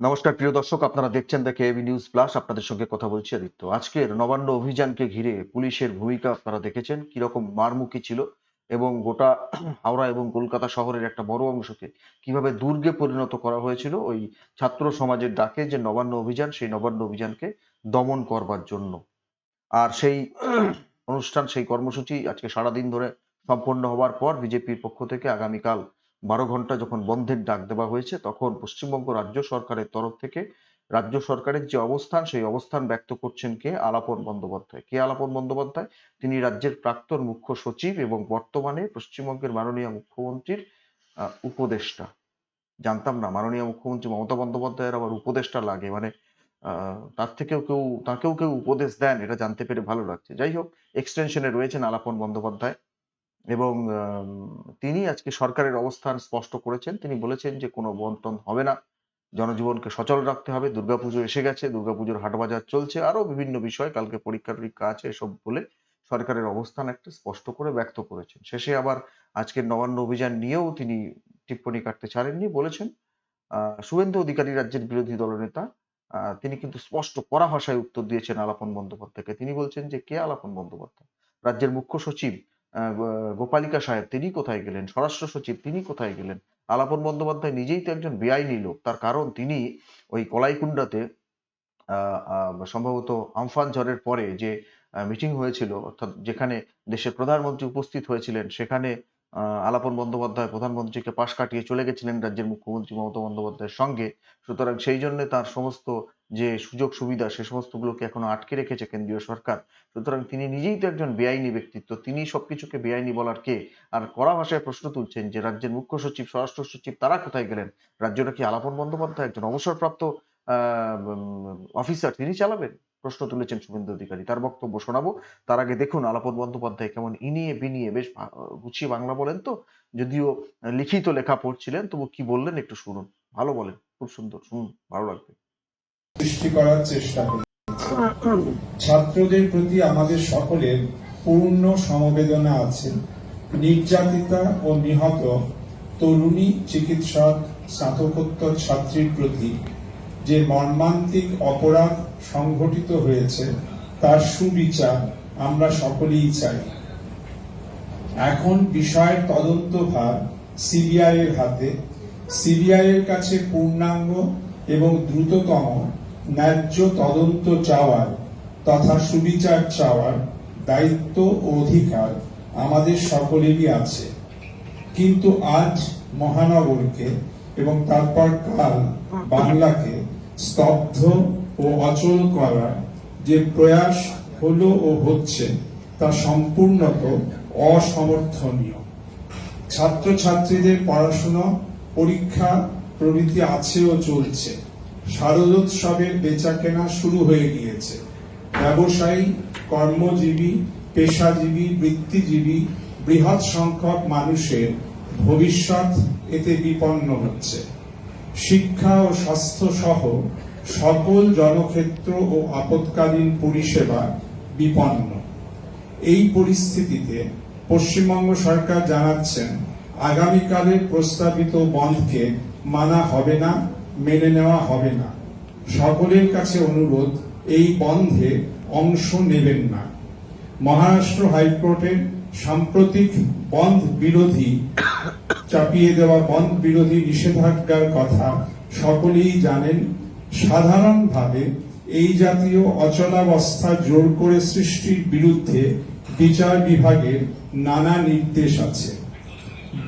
নমস্কার, প্রিয় দর্শক, আপনারা দেখছেন দেখে এবি নিউজ প্লাস। আপনাদের সঙ্গে কথা বলছি আদিত্য। আজকের নবান্ন অভিযানকে ঘিরে পুলিশের ভূমিকা আপনারা দেখেছেন, কীরকম মারমুখী ছিল এবং গোটা হাওড়া এবং কলকাতা শহরের একটা বড় অংশকে কীভাবে দুর্গে পরিণত করা হয়েছিল, ওই ছাত্র সমাজের ডাকে যে নবান্ন অভিযান, সেই নবান্ন অভিযানকে দমন করবার জন্য। আর সেই অনুষ্ঠান, সেই কর্মসূচি আজকে সারাদিন ধরে সম্পন্ন হওয়ার পর বিজেপির পক্ষ থেকে আগামীকাল বারো ঘণ্টা যখন বন্ধের ডাক দেওয়া হয়েছে, তখন পশ্চিমবঙ্গ রাজ্য সরকারের তরফ থেকে, রাজ্য সরকারের যে অবস্থান, সেই অবস্থান ব্যক্ত করছেন কে? আলাপন বন্দ্যোপাধ্যায়। কে আলাপন বন্দ্যোপাধ্যায়? তিনি রাজ্যের প্রাক্তন মুখ্য সচিব এবং বর্তমানে পশ্চিমবঙ্গের মাননীয় মুখ্যমন্ত্রীর উপদেষ্টা। জানতাম না, মাননীয় মুখ্যমন্ত্রী মমতা বন্দ্যোপাধ্যায়ের আবার উপদেষ্টা লাগে। মানে তার থেকেও কেউ, তাকেও কেউ উপদেশ দেন, এটা জানতে পেরে ভালো লাগছে। যাই হোক এক্সটেনশনে রয়েছেন আলাপন বন্দ্যোপাধ্যায়। এবং তিনি আজকে সরকারের অবস্থান স্পষ্ট করেছেন। তিনি বলেছেন যে, কোনো বন্টন হবে না। জনজীবনকে সচল রাখতে হবে। দুর্গাপুজো এসে গেছে। দুর্গাপুজোর হাটবাজার চলছে। আরও বিভিন্ন বিষয়, কালকে পরীক্ষা টরীক্ষা আছে, এসব বলে সরকারের অবস্থান একটা স্পষ্ট করে ব্যক্ত করেছেন। শেষে আবার আজকের নবান্ন অভিযান নিয়েও তিনি টিপ্পণী কাটতে ছাড়েননি। বলেছেন শুভেন্দু অধিকারী রাজ্যের বিরোধী দলনেতা তিনি কিন্তু স্পষ্ট কড়া ভাষায় উত্তর দিয়েছেন আলাপন বন্দ্যোপাধ্যায়কে। তিনি বলছেন যে, কে আলাপন বন্দ্যোপাধ্যায়? রাজ্যের মুখ্য সচিব গোপালিকা সাহেব, তিনি কোথায় গেলেন? স্বরাষ্ট্র সচিব, তিনি কোথায় গেলেন? আলাপন বন্দ্যোপাধ্যায় নিজেই তো একজন বেআইনি লোক। তার কারণ তিনি ওই কলাইকুণ্ডাতে সম্ভবত আমফান ঝড়ের পরে যে মিটিং হয়েছিল, অর্থাৎ যেখানে দেশের প্রধানমন্ত্রী উপস্থিত হয়েছিলেন, সেখানে আলাপন বন্দ্যোপাধ্যায় প্রধানমন্ত্রীকে পাশ কাটিয়ে চলে গেছিলেন রাজ্যের মুখ্যমন্ত্রী মমতা বন্দ্যোপাধ্যায়ের সঙ্গে। সুতরাং সেই জন্য তার সমস্ত যে সুযোগ সুবিধা সে সমস্তগুলোকে এখনও আটকে রেখেছে কেন্দ্রীয় সরকার, সুতরাং তিনি নিজেই তো একজন বেআইনি ব্যক্তিত্ব, তিনি সবকিছুকে বেআইনি বলার কে? আর কড়া ভাষায় প্রশ্ন তুলছেন যে রাজ্যের মুখ্য সচিব, স্বরাষ্ট্র সচিব তারা কোথায় গেলেন? রাজ্যটা কি আলাপন বন্দ্যোপাধ্যায় একজন অবসরপ্রাপ্ত অফিসার, তিনি চালাবেন? প্রশ্ন তুলেছেন শুভেন্দু অধিকারী। তার বক্তব্য শোনাবো। তার আগে দেখুন আলাপন বন্দ্যোপাধ্যায় কেমন ইনিয়ে বিনিয়ে বেশ গুছিয়ে বাংলা বলেন তো? যদিও লিখিত লেখা পড়ছিলেন, তবু কি বললেন একটু শুনুন। ভালো বলেন, খুব সুন্দর, শুনুন, ভালো লাগবে। সৃষ্টি করার চেষ্টা করি। ছাত্রদের প্রতি আমাদের সকলের পূর্ণ সমবেদনা আছে। নির্যাতিতা ও নিহত তরুণী চিকিৎসক, স্নাতকোত্তর ছাত্রীর প্রতি যে মর্মান্তিক অপরাধ সংঘটিত হয়েছে, তার সুবিচার আমরা সকলেই চাই। এখন বিষয়ের তদন্তভার সিবিআই এর হাতে। সিবিআই এর কাছে পূর্ণাঙ্গ এবং দ্রুততম ন্যায্য তদন্ত চাওয়ার তথা সুবিচার চাওয়ার দায়িত্ব ও অধিকার আমাদের সকলেরই আছে। কিন্তু আজ মহানগরকে এবং তারপর কাল বাংলাকে স্তব্ধ ও অচল করার যে প্রয়াস হলো ও হচ্ছে তা সম্পূর্ণত অসমর্থনীয়। ছাত্রছাত্রীদের পড়াশোনা, পরীক্ষা প্রভৃতি আছে ও চলছে। শারদোৎসবের বেচাকেনা শুরু হয়ে গিয়েছে। ব্যবসায়ী, কর্মজীবী, পেশাজীবী, বৃত্তিজীবী, বৃহৎ সংখ্যক মানুষের ভবিষ্যৎ এতে বিপন্ন হচ্ছে। শিক্ষা ও স্বাস্থ্য সহ সকল জনক্ষেত্র ও আপৎকালীন পরিষেবা বিপন্ন। এই পরিস্থিতিতে পশ্চিমবঙ্গ সরকার জানাচ্ছেন, আগামীকালের প্রস্তাবিত বন্ধকে মানা হবে না মেনে নেওয়া হবে না। সকলের কাছে অনুরোধ, এই বন্ধে অংশ নেবেন না। মহারাষ্ট্র হাইকোর্টের সাম্প্রতিক বন্ধ বিরোধী, চাপিয়ে দেওয়া বন্ধ বিরোধী নিষেধাজ্ঞার কথা সকলেই জানেন। সাধারণভাবে এই জাতীয় অচলাবস্থা জোর করে সৃষ্টির বিরুদ্ধে বিচার বিভাগের নানা নির্দেশ আছে।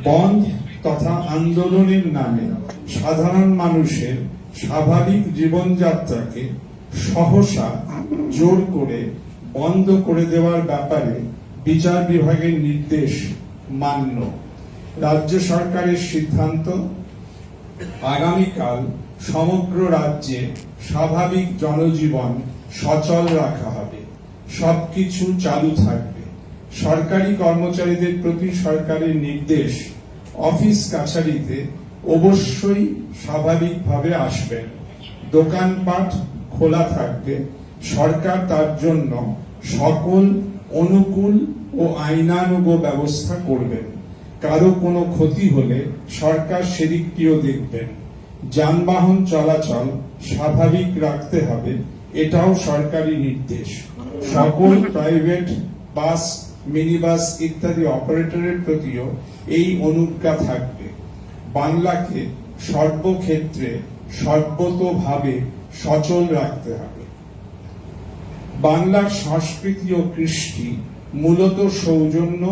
বন্ধ তথা আন্দোলনের নামে সাধারণ মানুষের স্বাভাবিক জীবনযাত্রাকে সহসা জোর করে বন্ধ করে দেওয়ার ব্যাপারে বিচার বিভাগের নির্দেশ মান্য। রাজ্য সরকারের সিদ্ধান্ত, আগামীকাল সমগ্র রাজ্যে স্বাভাবিক জনজীবন সচল রাখা হবে। সবকিছু চালু থাকবে। সরকারি কর্মচারীদের প্রতি সরকারের নির্দেশ অফিস কাছারিতে অবশ্যই স্বাভাবিকভাবে আসবেন। দোকানপাট খোলা থাকবে। সরকার তার জন্য সকল অনুকূল ও আইনানুগ ব্যবস্থা করবেন। কারও কোনো ক্ষতি হলে সরকার সেদিকটিও দেখবেন। যানবাহন চলাচল স্বাভাবিক রাখতে হবে, এটাও সরকারি নির্দেশ। সকল প্রাইভেট বাস, মিনিবাস ইত্যাদি অপারেটরের প্রতিও এই অনুজ্ঞা থাকবে। বাংলাকে সর্বক্ষেত্রে সর্বতোভাবে সচল রাখতে হবে। বাংলার সংস্কৃতি ও কৃষ্টি মূলত সৌজন্য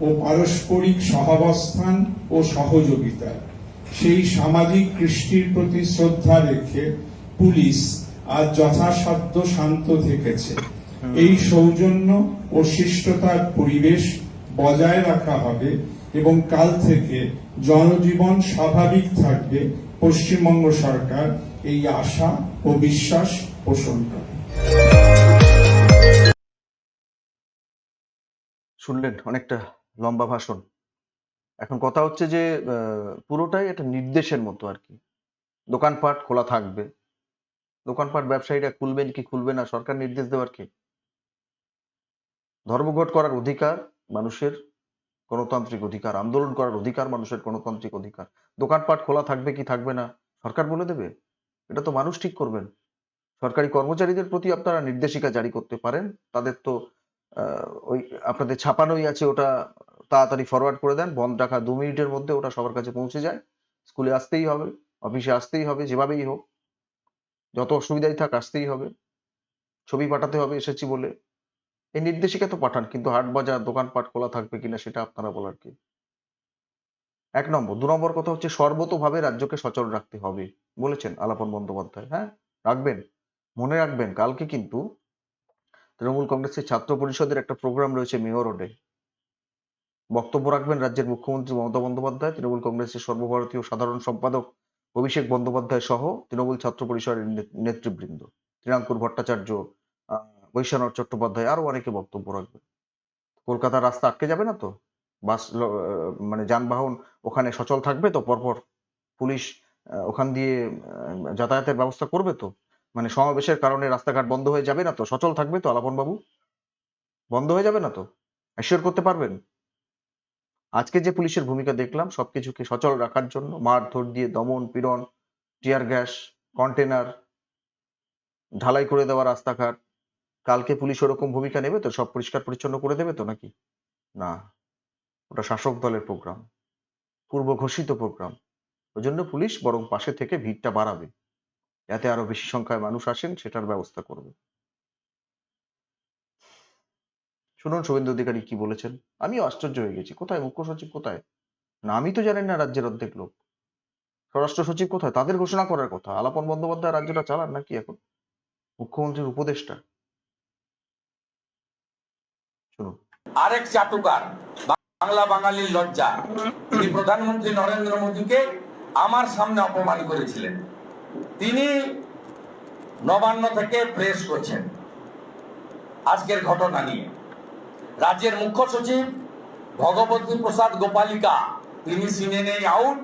ও পারস্পরিক সহাবস্থান ও সহযোগিতা। সেই সামাজিক কৃষ্টির প্রতি শ্রদ্ধা রেখে পুলিশ আজ যথাসাধ্য শান্ত থেকেছে। এই সৌজন্য ও শিষ্টতার পরিবেশ বজায় রাখা হবে এবং কাল থেকে জনজীবন স্বাভাবিক থাকবে পশ্চিমবঙ্গ সরকার এই আশা ও বিশ্বাস পোষণ করে। শুনলেন, অনেকটা লম্বা ভাষণ। এখন কথা হচ্ছে যে পুরোটাই একটা নির্দেশের মতো আর কি। দোকানপাট খোলা থাকবে। দোকানপাট ব্যবসায়ীরা খুলবেন কি খুলবে না, সরকার নির্দেশ দেওয়ার কি? ধর্মঘট করার অধিকার মানুষের গণতান্ত্রিক অধিকার, আন্দোলন করার অধিকার, মানুষের গণতান্ত্রিক অধিকার। দোকানপাট খোলা থাকবে কি থাকবে না, সরকার বলে দেবে? এটা তো মানুষ ঠিক করবেন। সরকারি কর্মচারীদের প্রতি আপনারা নির্দেশিকা জারি করতে পারেন। তাদের তো ওই আপনাদের ছাপানোই আছে, ওটা তাড়াতাড়ি ফরওয়ার্ড করে দেন। বন্ধ রাখা দু মিনিটের মধ্যে ওটা সবার কাছে পৌঁছে যায়। স্কুলে আসতেই হবে, অফিসে আসতেই হবে, যেভাবেই হোক। যত অসুবিধাই থাক, আসতেই হবে। ছবি পাঠাতে হবে এসেছি বলে। এই নির্দেশিকা তো পাঠান, কিন্তু হাট বাজার, দোকানপাট খোলা থাকবে কিনা সেটা আপনারা বলার কি? এক নম্বর। দু নম্বর কথা হচ্ছে সর্বতোভাবে রাজ্যকে সচল রাখতে হবে, বলেছেন আলাপন বন্দ্যোপাধ্যায় হ্যাঁ? রাখবেন, মনে রাখবেন, কালকে কিন্তু তৃণমূল কংগ্রেসের ছাত্র পরিষদের একটা প্রোগ্রাম রয়েছে মেয়র রোডে। বক্তব্য রাখবেন রাজ্যের মুখ্যমন্ত্রী মমতা বন্দ্যোপাধ্যায়, তৃণমূল কংগ্রেসের সর্বভারতীয় সাধারণ সম্পাদক অভিষেক বন্দ্যোপাধ্যায় সহ তৃণমূল ছাত্র পরিষদের নেতৃবৃন্দ তৃণাঙ্কুর ভট্টাচার্য বৈশ্বনাথ চট্টোপাধ্যায় আরও অনেকে বক্তব্য রাখবে কলকাতার রাস্তা আটকে যাবে না তো? বাস মানে যানবাহন ওখানে সচল থাকবে তো? পরপর পুলিশ ওখান দিয়ে যাতায়াতের ব্যবস্থা করবে তো? মানে সমাবেশের কারণে রাস্তাঘাট বন্ধ হয়ে যাবে না তো? সচল থাকবে তো আলাপন বাবু বন্ধ হয়ে যাবে না তো? অ্যাসিওর করতে পারবেন? আজকে যে পুলিশের ভূমিকা দেখলাম, সবকিছুকে সচল রাখার জন্য মারধর দিয়ে দমন, পীড়ন টিয়ার গ্যাস কন্টেনার ঢালাই করে দেওয়া রাস্তাঘাট কালকে পুলিশ ওরকম ভূমিকা নেবে তো সব পরিষ্কার পরিচ্ছন্ন করে দেবে তো নাকি? না, ওটা শাসক দলের প্রোগ্রাম পূর্ব ঘোষিত প্রোগ্রাম ওই জন্য পুলিশ বরং পাশে থেকে ভিড়টা বাড়াবে। যাতে আরও বেশি সংখ্যায় মানুষ আসেন, সেটার ব্যবস্থা করবে। শুনুন, শুভেন্দু অধিকারী কি বলেছেন? আমিও আশ্চর্য হয়ে গেছি। কোথায়? মুখ্য সচিব কোথায়? না, আমি তো জানি না রাজ্যের অর্ধেক লোক। স্বরাষ্ট্র সচিব কোথায়? তাদের ঘোষণা করার কথা। আলাপন বন্দ্যোপাধ্যায় রাজ্যটা চালান নাকি এখন? মুখ্যমন্ত্রীর উপদেষ্টা। আরেক চাটুকার, বাংলা বাঙালির লজ্জা। তিনি প্রধানমন্ত্রী নরেন্দ্র মোদীকে আমার সামনে অপমান করেছিলেন। তিনি নবান্ন থেকে প্রেস করছেন আজকের ঘটনা নিয়ে। রাজ্যের মুখ্য সচিব ভগবতী প্রসাদ গোপালিকা, তিনি সিনেনেই আউট।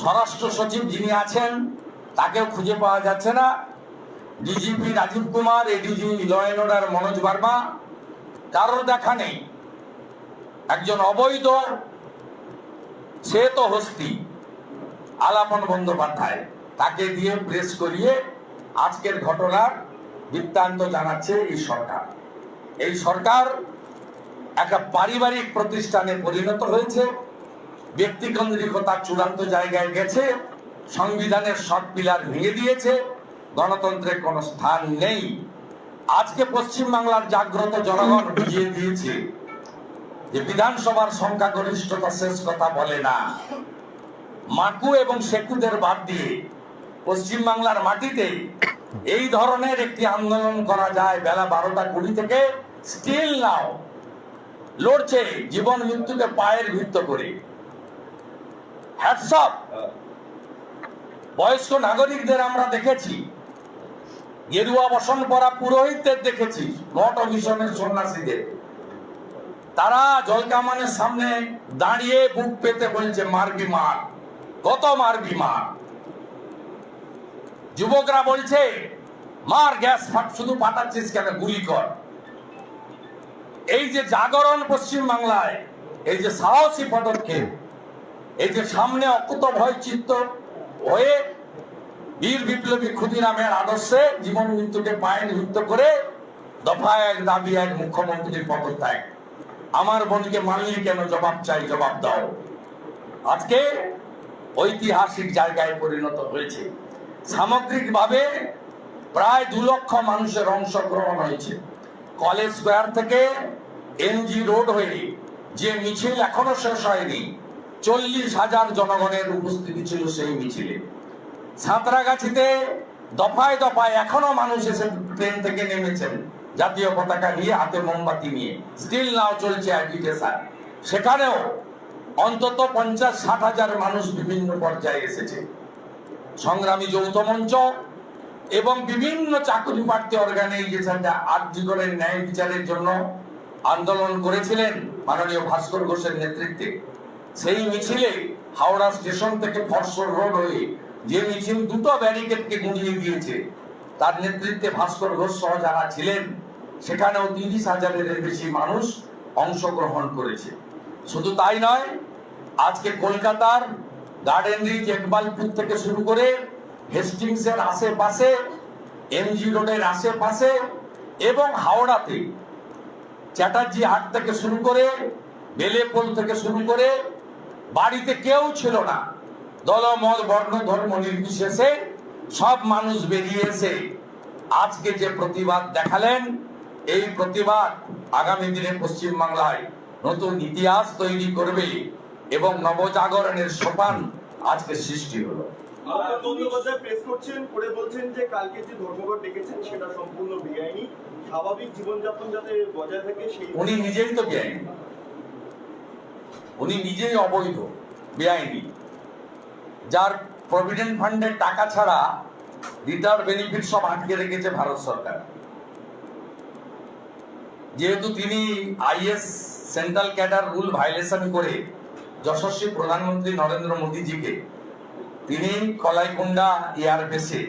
স্বরাষ্ট্র সচিব যিনি আছেন, তাকেও খুঁজে পাওয়া যাচ্ছে না। DGP Rajeev Kumar, ADG law and order Manoj Verma কারোর দেখা নেই। একজন অবৈধ, সে তো হস্তি। আলাপন বন্দ্যোপাধ্যায় তাকে দিয়ে প্রেস করিয়ে আজকের ঘটনার বৃত্তান্ত জানাচ্ছে এই সরকার। এই সরকার একটা পারিবারিক প্রতিষ্ঠানে পরিণত হয়েছে। ব্যক্তিকেন্দ্রিকতা চূড়ান্ত জায়গায় গেছে। সংবিধানের শর্ট পিলার ভেঙে দিয়েছে। গণতন্ত্রের কোনো স্থান নেই। আজকে পশ্চিমবাংলার জাগ্রত জনগণ বুঝিয়ে দিয়েছে যে বিধানসভার সংখ্যাগরিষ্ঠতা শেষ কথা বলে না। মাকু এবং শেকুদের বাদ দিয়ে পশ্চিমবাংলার মাটিতে এই ধরনের একটি আন্দোলন করা যায় বেলা বারোটা কুড়ি থেকে স্টিল নাও লড়ছে জীবন মৃত্যুকে পায়ের ভিত্ত করে। হ্যাটসঅপ বয়স্ক নাগরিকদের আমরা দেখেছি গেরুয়া বসন পরা পুরোহিতদের দেখেছি ও মিশনের সন্ন্যাসীদের। তারা জলকামানের সামনে দাঁড়িয়ে বুক পেতে বলছে মারবি মার। কত মারবি মার? যুবকরা বলছে, মার, গ্যাস ফাট, শুধু পাঠাচ্ছিস কেন? গুলি কর। এই যে জাগরণ পশ্চিম বাংলায় এই যে সাহসী পদক্ষেপ, এই যে সামনে অকুত ভয় চিত্ত হয়ে বীর বিপ্লবী ক্ষুদিরামের আদর্শে জীবন মৃত্যুকে পায়ে নিযুক্ত করে দফা এক দাবি, এক মুখ্যমন্ত্রীর পদত্যাগ। আমার বোনকে মানলি কেন জবাব চাই, জবাব দাও। আজকে ঐতিহাসিক জায়গায় পরিণত হয়েছে। সামগ্রিকভাবে প্রায় দু লক্ষ মানুষের অংশগ্রহণ হয়েছে। কলেজ স্কোয়ার থেকে এমজি রোড হয়ে যে মিছিল এখনও শেষ হয়নি, চল্লিশ হাজার জনগণের উপস্থিতি ছিল সেই মিছিলে। সাঁতরাগাছিতে দফায় দফায় এখনও মানুষ এসে ট্রেন থেকে নেমেছেন। জাতীয় পতাকা নিয়ে হাতে মোমবাতি নিয়ে। স্টিল নাও চলছে অ্যাজিটেশন সেখানেও অন্তত পঞ্চাশ ষাট হাজার মানুষ বিভিন্ন পর্যায়ে এসেছে। সংগ্রামী যৌথ মঞ্চ এবং বিভিন্ন চাকরি প্রার্থী অর্গানাইজেশন আর্যিকরের ন্যায় বিচারের জন্য আন্দোলন করেছিলেন মাননীয় ভাস্কর ঘোষের নেতৃত্বে। সেই মিছিলে হাওড়া স্টেশন থেকে ফরসর রোড হয়ে যে মিছিল দুটো ব্যারিকেডকে গুঁড়িয়ে দিয়েছে, তার নেতৃত্বে ভাস্কর ঘোষ সহ যারা ছিলেন, সেখানেও তিরিশ হাজারের বেশি মানুষ অংশগ্রহণ করেছে। শুধু তাই নয়, আজকে কলকাতার গার্ডেন রিচ একবালপুর থেকে শুরু করে হেস্টিংসের আশেপাশে, এমজি রোডের আশেপাশে এবং হাওড়াতে চ্যাটার্জি হাট থেকে শুরু করে, বেলেপোল থেকে শুরু করে, বাড়িতে কেউ ছিল না। দলমত বর্ণ ধর্ম নির্বিশেষে সব মানুষ বেরিয়ে এসে আজকে যে প্রতিবাদ দেখালেন এই প্রতিবাদ আগামী দিনে পশ্চিমবাংলায় নতুন ইতিহাস তৈরি করবে এবং নবজাগরণের সোপান আজকে সৃষ্টি হলো। প্রেস করছেন করে বলছেন যে কালকে যে ধর্মঘট ডেকেছেন সেটা সম্পূর্ণ বেআইনি। স্বাভাবিক জীবনযাপন যাতে বজায় থাকে সেই উনি নিজেই তো বেআইনি। উনি নিজেই অবৈধ বেআইনি। যার প্রভিডেন্ট ফান্ডের টাকা ছাড়া রিটায়ার বেনিফিট সব আটকে রেখেছে ভারত সরকার। যেহেতু তিনি IS central cadre rule violation করে যশস্বী প্রধানমন্ত্রী নরেন্দ্র মোদীজিকে তিনি কলাইকুণ্ডা এয়ারবেসে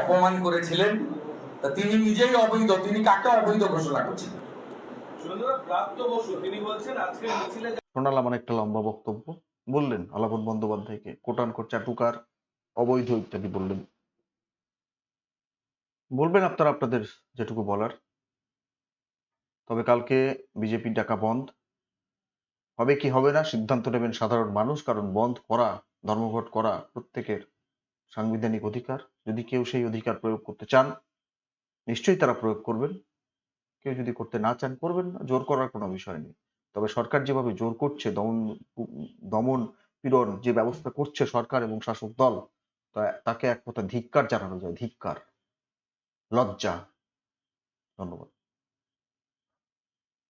অপমান করেছিলেন তা তিনি নিজেই অবৈধ তিনি কাকে অবৈধ ঘোষণা মিছিলে শোনালাম অনেকটা লম্বা বক্তব্য। বললেন আলাপন বন্দ্যোপাধ্যায়কে কোটান কোচা টুকার অবৈধ ইত্যাদি বললেন। বলবেন আপনারা আপনাদের যেটুকু বলার। তবে কালকে বিজেপি ডাকা বন্ধ। হবে কি হবে না, সিদ্ধান্ত নেবেন সাধারণ মানুষ, কারণ বন্ধ করা, ধর্মঘট করা প্রত্যেকের সাংবিধানিক অধিকার। যদি কেউ সেই অধিকার প্রয়োগ করতে চান, নিশ্চয়ই তারা প্রয়োগ করবেন। কেউ যদি করতে না চান, করবেন না। জোর করার কোনো বিষয় নেই। তবে সরকার যেভাবে জোর করছে, দমন দমন পীড়ন যে ব্যবস্থা করছে সরকার এবং শাসক দল তাকে এক কথা ধিক্কার জানানো যায়, ধিক্কার, লজ্জা। ধন্যবাদ।